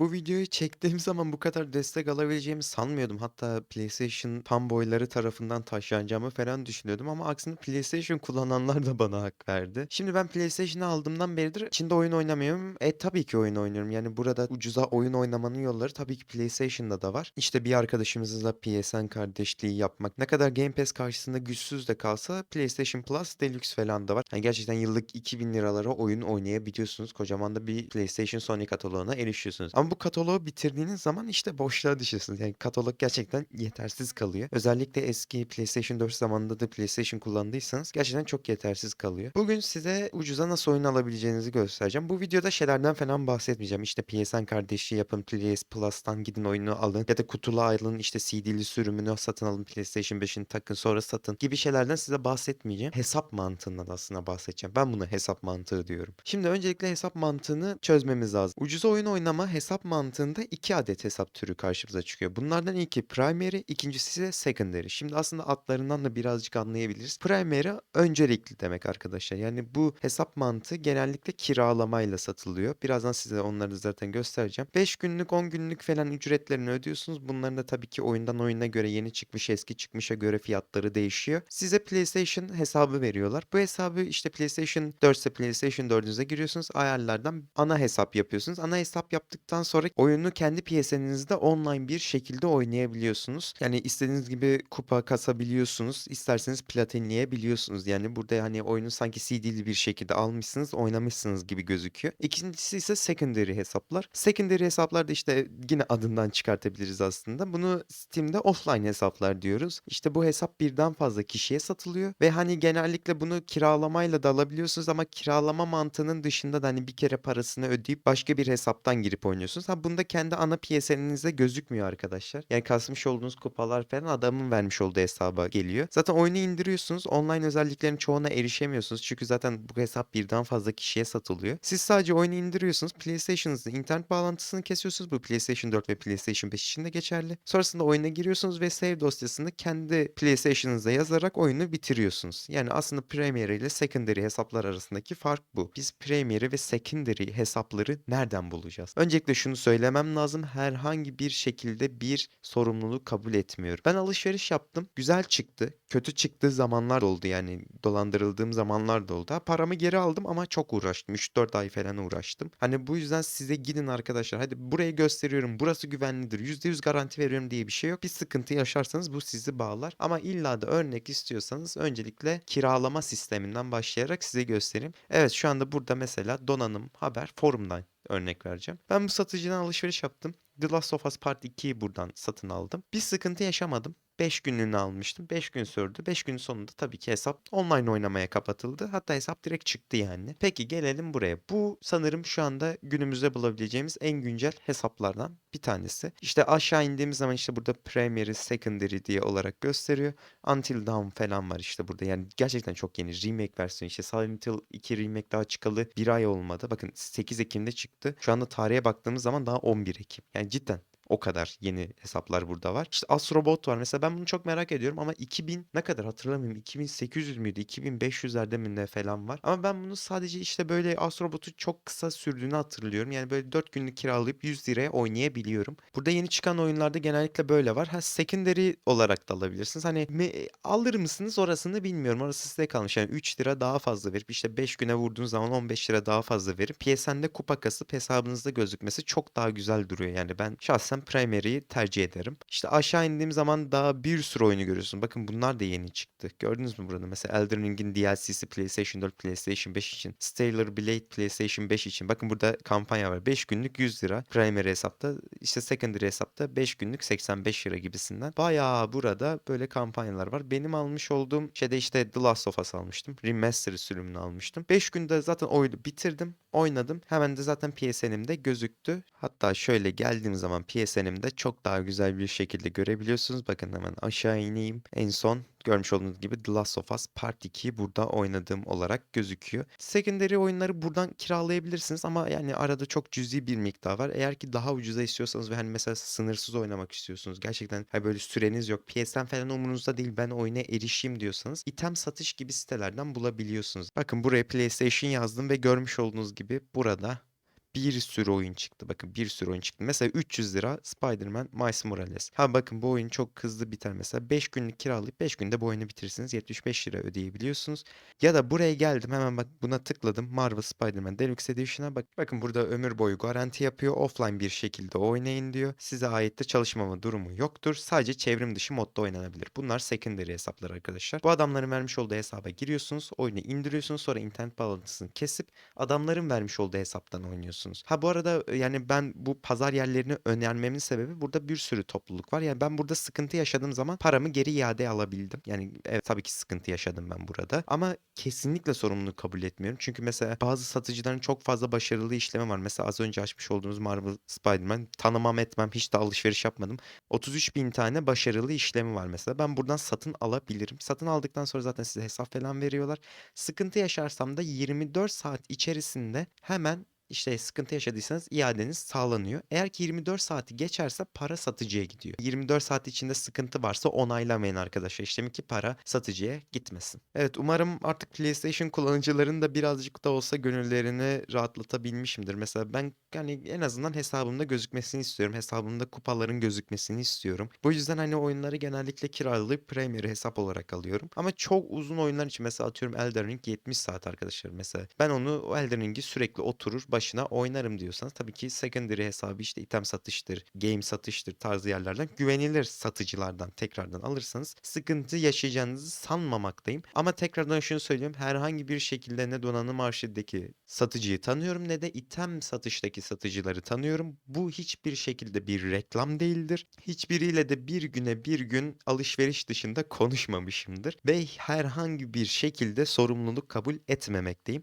Bu videoyu çektiğim zaman bu kadar destek alabileceğimi sanmıyordum. Hatta PlayStation fanboyları tarafından taşlanacağımı falan düşünüyordum ama aksine PlayStation kullananlar da bana hak verdi. Şimdi ben PlayStation'ı aldığımdan beridir içinde oyun oynamıyorum. E tabii ki oyun oynuyorum. Yani burada ucuza oyun oynamanın yolları tabii ki PlayStation'da da var. İşte bir arkadaşımızla PSN kardeşliği yapmak. Ne kadar Game Pass karşısında güçsüz de kalsa PlayStation Plus Deluxe falan da var. Yani gerçekten yıllık 2000 liralara oyun oynayabiliyorsunuz. Kocaman da bir PlayStation Sony kataloğuna erişiyorsunuz. Ama bu kataloğu bitirdiğiniz zaman işte boşluğa düşüyorsunuz. Yani katalog gerçekten yetersiz kalıyor. Özellikle eski PlayStation 4 zamanında da PlayStation kullandıysanız gerçekten çok yetersiz kalıyor. Bugün size ucuza nasıl oyun alabileceğinizi göstereceğim. Bu videoda şeylerden falan bahsetmeyeceğim. İşte PSN kardeşliği yapın, PS Plus'tan gidin oyunu alın ya da kutulu alın işte CD'li sürümünü satın alın PlayStation 5'ini takın sonra satın gibi şeylerden size bahsetmeyeceğim. Hesap mantığından aslında bahsedeceğim. Ben buna hesap mantığı diyorum. Şimdi öncelikle hesap mantığını çözmemiz lazım. Ucuza oyun oynama hesap mantığında iki adet hesap türü karşımıza çıkıyor. Bunlardan ilki primary, ikincisi ise secondary. Şimdi aslında adlarından da birazcık anlayabiliriz. Primary öncelikli demek arkadaşlar. Yani bu hesap mantığı genellikle kiralamayla satılıyor. Birazdan size onları zaten göstereceğim. 5 günlük 10 günlük falan ücretlerini ödüyorsunuz. Bunların da tabii ki oyundan oyuna göre yeni çıkmış eski çıkmışa göre fiyatları değişiyor. Size PlayStation hesabı veriyorlar. Bu hesabı işte PlayStation 4 ise PlayStation 4'ünüze giriyorsunuz. Ayarlardan ana hesap yapıyorsunuz. Ana hesap yaptıktan sonra oyunu kendi PSN'inizde online bir şekilde oynayabiliyorsunuz. Yani istediğiniz gibi kupa kasabiliyorsunuz. İsterseniz platinleyebiliyorsunuz. Yani burada hani oyunu sanki CD'li bir şekilde almışsınız, oynamışsınız gibi gözüküyor. İkincisi ise secondary hesaplar. Secondary hesaplar da işte yine adından çıkartabiliriz aslında. Bunu Steam'de offline hesaplar diyoruz. İşte bu hesap birden fazla kişiye satılıyor ve hani genellikle bunu kiralamayla da alabiliyorsunuz ama kiralama mantığının dışında da hani bir kere parasını ödeyip başka bir hesaptan girip oynuyorsunuz. Ha bunda kendi ana PSN'inizde gözükmüyor arkadaşlar. Yani kasmış olduğunuz kupalar falan adamın vermiş olduğu hesaba geliyor. Zaten oyunu indiriyorsunuz. Online özelliklerin çoğuna erişemiyorsunuz. Çünkü zaten bu hesap birden fazla kişiye satılıyor. Siz sadece oyunu indiriyorsunuz. PlayStation'ınızın internet bağlantısını kesiyorsunuz. Bu PlayStation 4 ve PlayStation 5 için de geçerli. Sonrasında oyuna giriyorsunuz ve save dosyasını kendi PlayStation'ınıza yazarak oyunu bitiriyorsunuz. Yani aslında primary ile secondary hesaplar arasındaki fark bu. Biz primary ve secondary hesapları nereden bulacağız? Öncelikle şunu söylemem lazım. Herhangi bir şekilde bir sorumluluk kabul etmiyorum. Ben alışveriş yaptım. Güzel çıktı. Kötü çıktığı zamanlar oldu yani dolandırıldığım zamanlar da oldu. Ha, paramı geri aldım ama çok uğraştım. 3-4 ay falan uğraştım. Hani bu yüzden size gidin arkadaşlar. Hadi burayı gösteriyorum. Burası güvenlidir. %100 garanti veriyorum diye bir şey yok. Bir sıkıntı yaşarsanız bu sizi bağlar. Ama illa da örnek istiyorsanız öncelikle kiralama sisteminden başlayarak size göstereyim. Evet şu anda burada mesela donanım haber forumdan örnek vereceğim. Ben bu satıcıdan alışveriş yaptım. The Last of Us Part 2'yi buradan satın aldım. Bir sıkıntı yaşamadım. 5 günlüğüne almıştım. 5 gün sürdü. 5 gün sonunda tabii ki hesap online oynamaya kapatıldı. Hatta hesap direkt çıktı yani. Peki gelelim buraya. Bu sanırım şu anda günümüzde bulabileceğimiz en güncel hesaplardan bir tanesi. İşte aşağı indiğimiz zaman işte burada primary, secondary diye olarak gösteriyor. Until Dawn falan var işte burada. Yani gerçekten çok yeni. Remake versiyonu işte Silent Hill 2 remake daha çıkalı bir ay olmadı. Bakın 8 Ekim'de çıktı. Şu anda tarihe baktığımız zaman daha 11 Ekim. Yani cidden o kadar yeni hesaplar burada var. İşte Astrobot var. Mesela ben bunu çok merak ediyorum ama 2000 ne kadar hatırlamıyorum. 2800 müydü? 2500'lerde mi ne falan var. Ama ben bunu sadece işte böyle Astrobot'u çok kısa sürdüğünü hatırlıyorum. Yani böyle 4 günlük kiralayıp 100 liraya oynayabiliyorum. Burada yeni çıkan oyunlarda genellikle böyle var. Ha secondary olarak da alabilirsiniz. Hani me- alır mısınız orasını bilmiyorum. Orası size kalmış. Yani 3 lira daha fazla verip işte 5 güne vurduğunuz zaman 15 lira daha fazla verip PSN'de kupa kasıp hesabınızda gözükmesi çok daha güzel duruyor. Yani ben şahsen Primary'yi tercih ederim. İşte aşağı indiğim zaman daha bir sürü oyunu görüyorsun. Bakın bunlar da yeni çıktı. Gördünüz mü burada? Mesela Elden Ring'in DLC'si PlayStation 4, PlayStation 5 için. Stellar Blade PlayStation 5 için. Bakın burada kampanya var. 5 günlük 100 lira. Primary hesapta işte secondary hesapta 5 günlük 85 lira gibisinden. Bayağı burada böyle kampanyalar var. Benim almış olduğum şeyde işte The Last of Us almıştım. Remastered sürümünü almıştım. 5 günde zaten oyunu bitirdim. Oynadım. Hemen de zaten PSN'imde gözüktü. Hatta şöyle geldiğim zaman PSN'imde çok daha güzel bir şekilde görebiliyorsunuz. Bakın hemen aşağı ineyim. En son görmüş olduğunuz gibi The Last of Us Part 2'yi burada oynadığım olarak gözüküyor. Secondary oyunları buradan kiralayabilirsiniz ama yani arada çok cüzi bir miktar var. Eğer ki daha ucuza istiyorsanız ve hani mesela sınırsız oynamak istiyorsunuz. Gerçekten hani böyle süreniz yok. PSN falan umurunuzda değil ben oyuna erişeyim diyorsanız item satış gibi sitelerden bulabiliyorsunuz. Bakın buraya PlayStation yazdım ve görmüş olduğunuz gibi burada bir sürü oyun çıktı. Bakın bir sürü oyun çıktı. Mesela 300 lira Spider-Man Miles Morales. Ha bakın bu oyun çok hızlı biter mesela. 5 günlük kiralayıp 5 günde bu oyunu bitirirsiniz. 75 lira ödeyebiliyorsunuz. Ya da buraya geldim hemen bak buna tıkladım. Marvel Spider-Man Deluxe Edition'a bak. Bakın burada ömür boyu garanti yapıyor. Offline bir şekilde oynayın diyor. Size ait de çalışmama durumu yoktur. Sadece çevrim dışı modda oynanabilir. Bunlar secondary hesaplar arkadaşlar. Bu adamların vermiş olduğu hesaba giriyorsunuz. Oyunu indiriyorsunuz. Sonra internet bağlantısını kesip adamların vermiş olduğu hesaptan oynuyorsunuz. Ha bu arada e, yani ben bu pazar yerlerini önermemin sebebi burada bir sürü topluluk var. Yani ben burada sıkıntı yaşadığım zaman paramı geri iade alabildim. Yani evet tabii ki sıkıntı yaşadım ben burada. Ama kesinlikle sorumluluğu kabul etmiyorum. Çünkü mesela bazı satıcıların çok fazla başarılı işlemi var. Mesela az önce açmış olduğunuz Marvel Spider-Man tanımam etmem hiç de alışveriş yapmadım. 33 bin tane başarılı işlemi var mesela. Ben buradan satın alabilirim. Satın aldıktan sonra zaten size hesap falan veriyorlar. Sıkıntı yaşarsam da 24 saat içerisinde hemen işte sıkıntı yaşadıysanız iadeniz sağlanıyor. Eğer ki 24 saati geçerse para satıcıya gidiyor. 24 saat içinde sıkıntı varsa onaylamayın arkadaşlar işlemi ki para satıcıya gitmesin. Evet umarım artık PlayStation kullanıcıların da birazcık da olsa gönüllerini rahatlatabilmişimdir. Mesela ben yani en azından hesabımda gözükmesini istiyorum. Hesabımda kupaların gözükmesini istiyorum. Bu yüzden hani oyunları genellikle kiralayıp Premier hesap olarak alıyorum. Ama çok uzun oyunlar için mesela atıyorum Elden Ring 70 saat arkadaşlar mesela. Ben onu Elden Ring'i sürekli oturur başına oynarım diyorsanız tabii ki secondary hesabı işte item satıştır, game satıştır tarzı yerlerden güvenilir satıcılardan tekrardan alırsanız sıkıntı yaşayacağınızı sanmamaktayım. Ama tekrardan şunu söylüyorum herhangi bir şekilde ne donanım arşivdeki satıcıyı tanıyorum ne de item satıştaki satıcıları tanıyorum. Bu hiçbir şekilde bir reklam değildir. Hiçbiriyle de bir güne bir gün alışveriş dışında konuşmamışımdır ve herhangi bir şekilde sorumluluk kabul etmemekteyim.